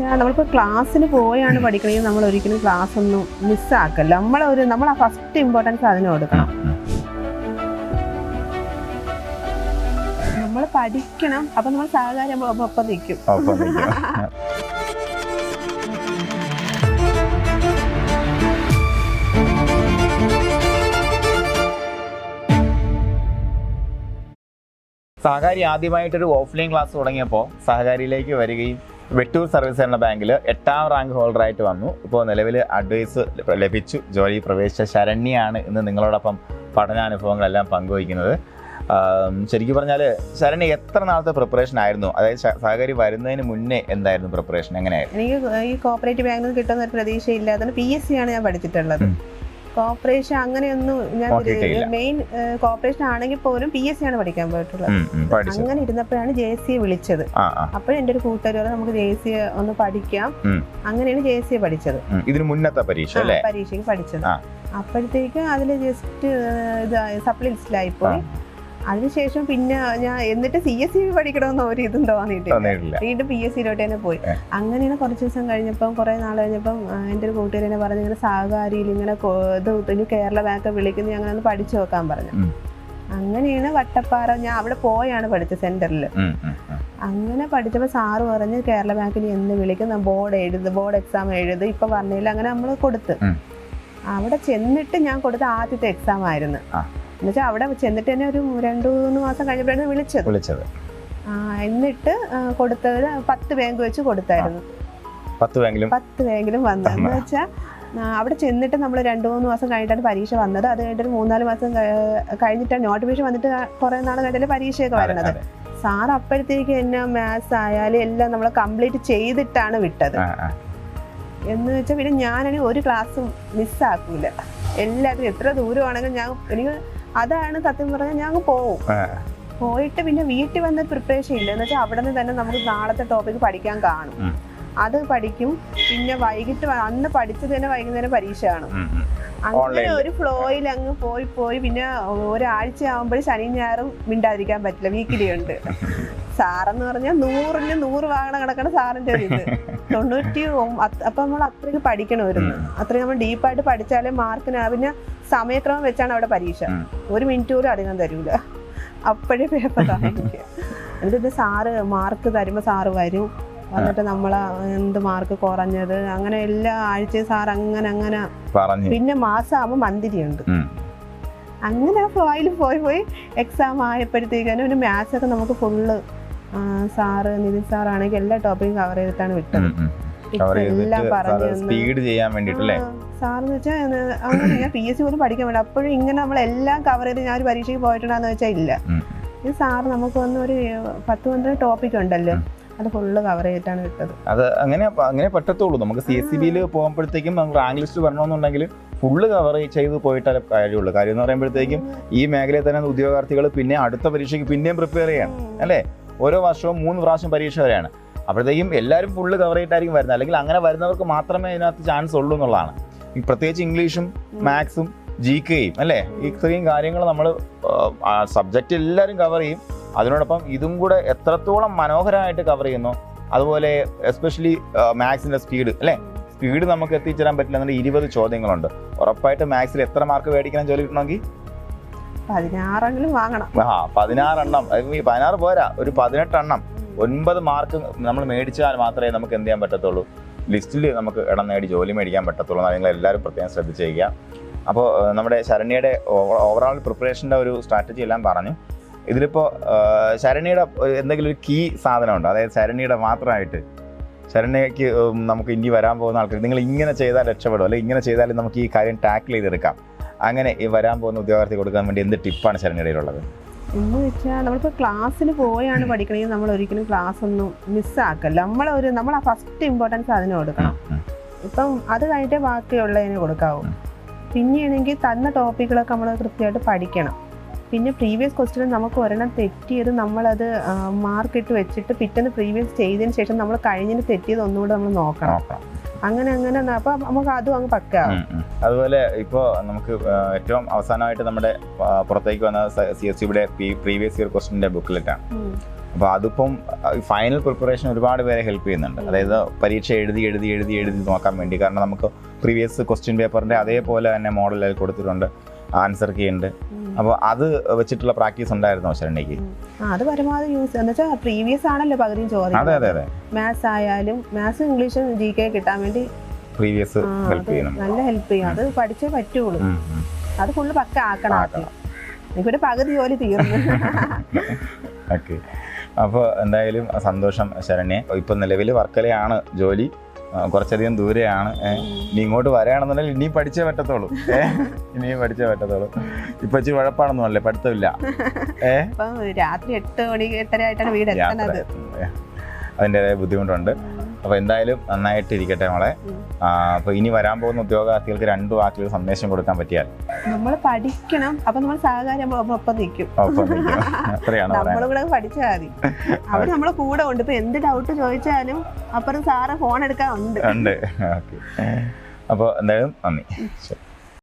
വെച്ചാൽ നമ്മളിപ്പോൾ ക്ലാസ്സിന് പോയാണ് പഠിക്കണമെങ്കിൽ നമ്മൾ ഒരിക്കലും ക്ലാസ് ഒന്നും മിസ്സാക്കല്ല. നമ്മളൊരു നമ്മൾ ആ ഫസ്റ്റ് ഇമ്പോർട്ടൻസ് അതിന് കൊടുക്കണം. നമ്മൾ പഠിക്കണം. അപ്പൊ നമ്മൾ സഹകാരം നമ്മൾ ഒപ്പം നിൽക്കും. സഹകാരി ആദ്യമായിട്ടൊരു ഓഫ്ലൈൻ ക്ലാസ് തുടങ്ങിയപ്പോൾ സഹകാരിയിലേക്ക് വരികയും വെട്ടൂർ സർവീസ് എന്ന ബാങ്കിൽ എട്ടാം റാങ്ക് ഹോൾഡറായിട്ട് വന്നു. ഇപ്പോൾ നിലവിൽ അഡ്വൈസ് ലഭിച്ചു. ജോലി പ്രവേശിച്ച ശരണ്യാണ് ഇന്ന് നിങ്ങളോടൊപ്പം പഠനാനുഭവങ്ങളെല്ലാം പങ്കുവയ്ക്കുന്നത്. ശരിക്കും പറഞ്ഞാൽ ശരണ്യ എത്ര നാളത്തെ പ്രിപ്പറേഷൻ ആയിരുന്നു? അതായത് സഹകാരി വരുന്നതിന് മുന്നേ എന്തായിരുന്നു പ്രിപ്പറേഷൻ എങ്ങനെയായിരുന്നു? എനിക്ക് ഈ കോപ്പറേറ്റീവ് ബാങ്കിൽ നിന്ന് കിട്ടുന്ന ഒരു പ്രതീക്ഷയില്ലാതെ പി എസ് സി ആണ് ഞാൻ പഠിച്ചിട്ടുള്ളത്. കോപ്പറേഷൻ അങ്ങനെയൊന്നും ഞാൻ. മെയിൻ കോപ്പറേഷൻ ആണെങ്കിൽ പോലും പി എസ് സി ആണ് പഠിക്കാൻ പോയിട്ടുള്ളത്. അങ്ങനെ ഇരുന്നപ്പോഴാണ് ജെ സി വിളിച്ചത്. അപ്പോഴും എന്റെ ഒരു കൂട്ടുകാർ നമുക്ക് ജെ സി ഒന്ന് പഠിക്കാം. അങ്ങനെയാണ് ജെ സി പഠിച്ചത്. ഇതിന് മുന്നത്തെ പരീക്ഷ പരീക്ഷയ്ക്ക് പഠിച്ചത്. അപ്പോഴത്തേക്ക് അതിൽ ജസ്റ്റ് ഇത് സപ്ലി ലിസ്റ്റിലായി പോയി. അതിനുശേഷം പിന്നെ ഞാൻ എന്നിട്ട് സി എസ് സി പഠിക്കണമെന്ന് ഒരു ഇതും തോന്നിയിട്ടില്ല വീണ്ടും പി എസ് സിയിലോട്ട് തന്നെ പോയി. അങ്ങനെയാണ് കുറച്ച് ദിവസം കഴിഞ്ഞപ്പം കുറേ നാൾ കഴിഞ്ഞപ്പം എന്റെ ഒരു കൂട്ടുകാരി എന്നെ പറഞ്ഞു ഇങ്ങനെ സഹകാരിയിൽ ഇങ്ങനെ ഇത് ഇനി കേരള ബാങ്ക് വിളിക്കുന്നത് ഞങ്ങൾ ഒന്ന് പഠിച്ചു നോക്കാൻ പറഞ്ഞു. അങ്ങനെയാണ് വട്ടപ്പാറ ഞാൻ അവിടെ പോയാണ് പഠിച്ചത് സെന്ററിൽ. അങ്ങനെ പഠിച്ചപ്പോൾ സാറ് പറഞ്ഞ് കേരള ബാങ്കിന് എന്ന് വിളിക്കും ബോർഡ് എഴുത് ബോർഡ് എക്സാം എഴുത് ഇപ്പൊ പറഞ്ഞില്ല അങ്ങനെ നമ്മൾ കൊടുത്ത്. അവിടെ ചെന്നിട്ട് ഞാൻ കൊടുത്ത ആദ്യത്തെ എക്സാം ആയിരുന്നു. എന്നുവെച്ചാൽ അവിടെ ചെന്നിട്ട് തന്നെ ഒരു രണ്ടു മൂന്ന് മാസം കഴിഞ്ഞപ്പോഴാണ് വിളിച്ചത്. വിളിച്ചത്. എന്നിട്ട് കൊടുത്തത് പത്ത് ബാങ്ക് വെച്ച് കൊടുത്തായിരുന്നു. പത്ത് ബാങ്കിലും പത്ത് ബാങ്കിലും വന്നത് എന്ന് വെച്ചാൽ അവിടെ ചെന്നിട്ട് നമ്മൾ രണ്ട് മൂന്ന് മാസം കഴിഞ്ഞിട്ടാണ് പരീക്ഷ വന്നത്. അത് കഴിഞ്ഞിട്ട് ഒരു മൂന്നാൽ മാസം കഴി- കഴിഞ്ഞിട്ടാണ് നോട്ടിഫിക്കേഷൻ വന്നിട്ട് കുറേ നാൾ കഴിഞ്ഞിട്ട് പരീക്ഷയൊക്കെ വരുന്നത് സാർ അപ്പോഴത്തേക്ക് എന്നെ മാത്സ് ആയാലും എല്ലാം നമ്മൾ കംപ്ലീറ്റ് ചെയ്തിട്ടാണ് വിട്ടത്. എന്ന് വെച്ചാൽ പിന്നെ ഞാനാണെങ്കിൽ ഒരു ക്ലാസ്സും മിസ്സാക്കൂല എല്ലാത്തിനും എത്ര ദൂരമാണെങ്കിലും ഞാൻ എനിക്ക് അതാണ് സത്യം പറഞ്ഞാൽ ഞാൻ അങ്ങ് പോവും. പോയിട്ട് പിന്നെ വീട്ടിൽ വന്ന് പ്രിപ്പറേഷൻ ഇല്ല. എന്ന് വെച്ചാൽ അവിടെ നിന്ന് തന്നെ നമുക്ക് നാളത്തെ ടോപ്പിക് പഠിക്കാൻ കാണും. അത് പഠിക്കും. പിന്നെ വൈകിട്ട് അന്ന് പഠിച്ചത് തന്നെ വൈകുന്നേരം പരീക്ഷയാണ്. അങ്ങനെ ഒരു ഫ്ലോയിൽ അങ്ങ് പോയി പോയി. പിന്നെ ഒരാഴ്ച ആകുമ്പോൾ ശനി ഞായറും മിണ്ടാതിരിക്കാൻ പറ്റില്ല. വീക്കിലി ഉണ്ട്. സാറെന്ന് പറഞ്ഞാൽ നൂറിന് നൂറ് വാങ്ങണ കിടക്കണം സാറിന്റെ ഒരു ഇത്. തൊണ്ണൂറ്റി അപ്പം നമ്മൾ അത്രയ്ക്ക് പഠിക്കണമായിരുന്നു. അത്രയും നമ്മൾ ഡീപ്പായിട്ട് പഠിച്ചാലേ മാർക്കിന് പിന്നെ സമയക്രമം വെച്ചാണ് അവിടെ പരീക്ഷ. ഒരു മിനിറ്റ് പോലും അധികം തരൂല. അപ്പോഴേ പേപ്പർ വാങ്ങിക്കുക എന്നിട്ട് സാറ് മാർക്ക് തരുമ്പോൾ സാറ് വരും. എന്നിട്ട് നമ്മൾ എന്ത് മാർക്ക് കുറഞ്ഞത്? അങ്ങനെ എല്ലാ ആഴ്ചയും സാർ അങ്ങനെ അങ്ങനെ. പിന്നെ മാസം ആകുമ്പോൾ മന്തിരിയുണ്ട് അങ്ങനെ ഫോയിൽ ഫ്ലോയിൽ പോയി പോയി. എക്സാം ആയപ്പോഴത്തേക്കാനും പിന്നെ മാത്സൊക്കെ നമുക്ക് ഫുള്ള് സാറ് നിതിൻ സാറാണെങ്കിൽ എല്ലാ ടോപ്പിക്കും കവർ ചെയ്തിട്ടാണ് വിട്ടത്. എല്ലാം പറഞ്ഞു സ്പീഡ് ചെയ്യാൻ വേണ്ടിട്ടല്ലേ സാറെന്ന് വെച്ചാൽ അങ്ങനെ ഞാൻ പി എസ് സി പോലും പഠിക്കാൻ വേണ്ട. അപ്പോഴും ഇങ്ങനെ നമ്മളെല്ലാം കവർ ചെയ്ത് ഞാൻ ഒരു പരീക്ഷയ്ക്ക് പോയിട്ടുണ്ടാന്ന് വെച്ചാൽ ഇല്ല. ഇത് സാറ് നമുക്ക് വന്ന് ഒരു പത്ത് പന്ത്രണ്ട് ടോപ്പിക് ഉണ്ടല്ലോ അത് ഫുള്ള് കവർ ചെയ്തിട്ടാണ് വിട്ടത്. അത് അങ്ങനെ അങ്ങനെ പറ്റത്തുള്ളൂ. നമുക്ക് സി എസ് സി ബിയിൽ പോകുമ്പോഴത്തേക്കും നമുക്ക് റാങ്ക് ലിസ്റ്റ് വരണമെന്നുണ്ടെങ്കിൽ ഫുള്ള് കവർ ചെയ്ത് പോയിട്ടാലേ കാര്യമുള്ളൂ. കാര്യം എന്ന് പറയുമ്പോഴത്തേക്കും ഈ മേഖലയിൽ തന്നെ ഉദ്യോഗാർത്ഥികൾ പിന്നെ അടുത്ത പരീക്ഷയ്ക്ക് പിന്നെയും പ്രിപ്പയർ ചെയ്യണം അല്ലേ? ഓരോ വർഷവും മൂന്ന് പ്രാവശ്യം പരീക്ഷ വരെയാണ്. അപ്പോഴത്തേക്കും എല്ലാവരും ഫുള്ള് കവർ ചെയ്തിട്ടായിരിക്കും വരുന്നത്. അല്ലെങ്കിൽ അങ്ങനെ വരുന്നവർക്ക് മാത്രമേ ഇതിനകത്ത് ചാൻസ് ഉള്ളൂ എന്നുള്ളതാണ്. ഈ പ്രത്യേകിച്ച് ഇംഗ്ലീഷും മാത്സും ജി കെയും അല്ലേ? ഇത്രയും കാര്യങ്ങൾ നമ്മൾ സബ്ജക്റ്റ് എല്ലാവരും കവർ ചെയ്യും. അതിനോടൊപ്പം ഇതും കൂടെ എത്രത്തോളം മനോഹരമായിട്ട് കവർ ചെയ്യുന്നു. അതുപോലെ എസ്പെഷ്യലി മാത്സിന്റെ സ്പീഡ് അല്ലേ? സ്പീഡ് നമുക്ക് എത്തിച്ചേരാൻ പറ്റില്ല എന്നുള്ള ഇരുപത് ചോദ്യങ്ങളുണ്ട്. ഉറപ്പായിട്ട് മാത്സിൽ എത്ര മാർക്ക് മേടിക്കണം ജോലി കിട്ടണമെങ്കിൽ പതിനാറെങ്കിലും വാങ്ങണം. ആ പതിനാറെണ്ണം. പതിനാറ് പോരാ. ഒരു പതിനെട്ടെണ്ണം. ഒൻപത് മാർക്ക് നമ്മൾ മേടിച്ചാൽ മാത്രമേ നമുക്ക് എന്ത് ചെയ്യാൻ പറ്റത്തുള്ളൂ? ലിസ്റ്റിൽ നമുക്ക് ഇടം നേടി ജോലി മേടിക്കാൻ പറ്റത്തുള്ളൂ നിങ്ങൾ എല്ലാവരും പ്രത്യേകം ശ്രദ്ധിച്ച് ചെയ്യുക അപ്പോൾ നമ്മുടെ ശരണ്യയുടെ ഓവറോൾ പ്രിപ്പറേഷന്റെ ഒരു സ്ട്രാറ്റജി എല്ലാം പറഞ്ഞു. ഇതിലിപ്പോൾ ശരണ്യയുടെ എന്തെങ്കിലും ഒരു കീ സാധനമുണ്ട്? അതായത് ശരണ്യയുടെ മാത്രമായിട്ട്. ശരണ്യയ്ക്ക് നമുക്ക് ഇനി വരാൻ പോകുന്ന ആൾക്കാർ നിങ്ങൾ ഇങ്ങനെ ചെയ്താൽ രക്ഷപ്പെടും. അല്ലെങ്കിൽ ഇങ്ങനെ ചെയ്താൽ നമുക്ക് ഈ കാര്യം ടാക്കിൾ ചെയ്തെടുക്കാം. അങ്ങനെ ഈ വരാൻ പോകുന്ന ഉദ്യോഗാർത്ഥി കൊടുക്കാൻ വേണ്ടി എന്ത് ടിപ്പാണ് ശരണിടയിലുള്ളത് എന്ന് വെച്ചാൽ നമ്മളിപ്പോൾ ക്ലാസ്സിന് പോയാണ് പഠിക്കണമെങ്കിൽ നമ്മൾ ഒരിക്കലും ക്ലാസ് ഒന്നും മിസ്സാക്കല്ല നമ്മളൊരു നമ്മൾ ആ ഫസ്റ്റ് ഇമ്പോർട്ടൻസ് അതിന് കൊടുക്കണം. ഇപ്പം അത് കഴിഞ്ഞിട്ടേ ബാക്കിയുള്ളതിന് കൊടുക്കാവൂ. പിന്നെയാണെങ്കിൽ തന്ന ടോപ്പിക്കുകളൊക്കെ നമ്മൾ കൃത്യമായിട്ട് പഠിക്കണം. പിന്നെ പ്രീവിയസ് ക്വസ്റ്റ്യൻ നമുക്ക് ഒരെണ്ണം തെറ്റിയത് നമ്മളത് മാർക്ക് ഇട്ട് വെച്ചിട്ട് പിറ്റേന്ന് പ്രീവിയസ് ചെയ്തതിന് ശേഷം നമ്മൾ കഴിഞ്ഞതിന് തെറ്റിയത് ഒന്നുകൂടെ നമ്മൾ നോക്കണം. അങ്ങനെ അങ്ങനെ അപ്പൊ നമുക്ക് അതും അങ്ങ് പക്കാവും. അതുപോലെ ഇപ്പോ നമുക്ക് ഏറ്റവും അവസാനമായിട്ട് നമ്മുടെ പുറത്തേക്ക് വന്ന സി എസ് സിയുടെ പ്രീവിയസ് ഇയർ ക്വസ്റ്റിന്റെ ബുക്കിലെറ്റാണ് ആണ്. അപ്പോൾ അതിപ്പം ഫൈനൽ പ്രിപ്പറേഷൻ ഒരുപാട് പേരെ ഹെൽപ്പ് ചെയ്യുന്നുണ്ട്. അതായത് പരീക്ഷ എഴുതി എഴുതി എഴുതി എഴുതി നോക്കാൻ വേണ്ടി. കാരണം നമുക്ക് പ്രീവിയസ് ക്വസ്റ്റ്യൻ പേപ്പറിന്റെ അതേപോലെ തന്നെ മോഡലിൽ കൊടുത്തിട്ടുണ്ട്. ആൻസർ കീ ഉണ്ട്. അപ്പോൾ അത് വെച്ചിട്ടുള്ള പ്രാക്ടീസ് ഉണ്ടായിരുന്നു ശരണ്യക്ക് അത് പരമാവധി യൂസ് എന്ന് വെച്ചാൽ പ്രീവിയസ് ആണല്ലോ പകുതിയും അതെ അതെ അതെ. മാത്സ് ആയാലും മാത്സ് ഇംഗ്ലീഷും ജി കെ കിട്ടാൻ വേണ്ടി പ്രീവിയസ് ഹെൽപ്പ് ചെയ്യണം. നല്ല ഹെൽപ്പ് ചെയ്യും അത് പഠിച്ചേ പറ്റുള്ളൂ. അത് ഫുള്ള് പക്ക ആക്കണം. ഇവിടെ പകുതി ജോലി തീർന്നു. ഓക്കെ അപ്പോൾ എന്തായാലും സന്തോഷം ശരണ്യ. ഇപ്പം നിലവിൽ വർക്കലയാണ് ജോലി. കുറച്ചധികം ദൂരെയാണ്. ഇനി ഇങ്ങോട്ട് വരാണെന്നുണ്ടെങ്കിൽ ഇനിയും പഠിച്ചേ പറ്റത്തുള്ളൂ. ഏഹ് ഇനിയും പഠിച്ചേ പറ്റത്തുള്ളൂ. ഇപ്പൊ ഇച്ചിരി ഉഴപ്പാണെന്നും അല്ലേ പഠിത്തമില്ല. ഏഹ് രാത്രി എട്ട് മണി എട്ടര ആയിട്ടാണ് വീട് അതിന്റെതായ ബുദ്ധിമുട്ടുണ്ട്. അപ്പോൾ എന്തായാലും നന്നായിട്ട് ഇരിക്കട്ടെ നമ്മളെ അപ്പൊ അപ്പോൾ ഇനി വരാൻ പോകുന്ന ഉദ്യോഗാർത്ഥികൾക്ക് രണ്ട് വാക്കുകൾ സന്ദേശം കൊടുക്കാൻ പറ്റിയാൽ? നമ്മൾ പഠിക്കണം. അപ്പൊ നമ്മൾ സഹകാരം ഒപ്പം നിൽക്കും. കൂടെ പഠിച്ചാൽ മതി. അവർ നമ്മളെ കൂടെ ഉണ്ട്. ഇപ്പൊ എന്ത് ഡൗട്ട് ചോദിച്ചാലും അപ്പുറം സാറ് ഫോൺ എടുക്കാൻ ഉണ്ട്. ഉണ്ട്. അപ്പോൾ എന്തായാലും നന്ദി. ശരി.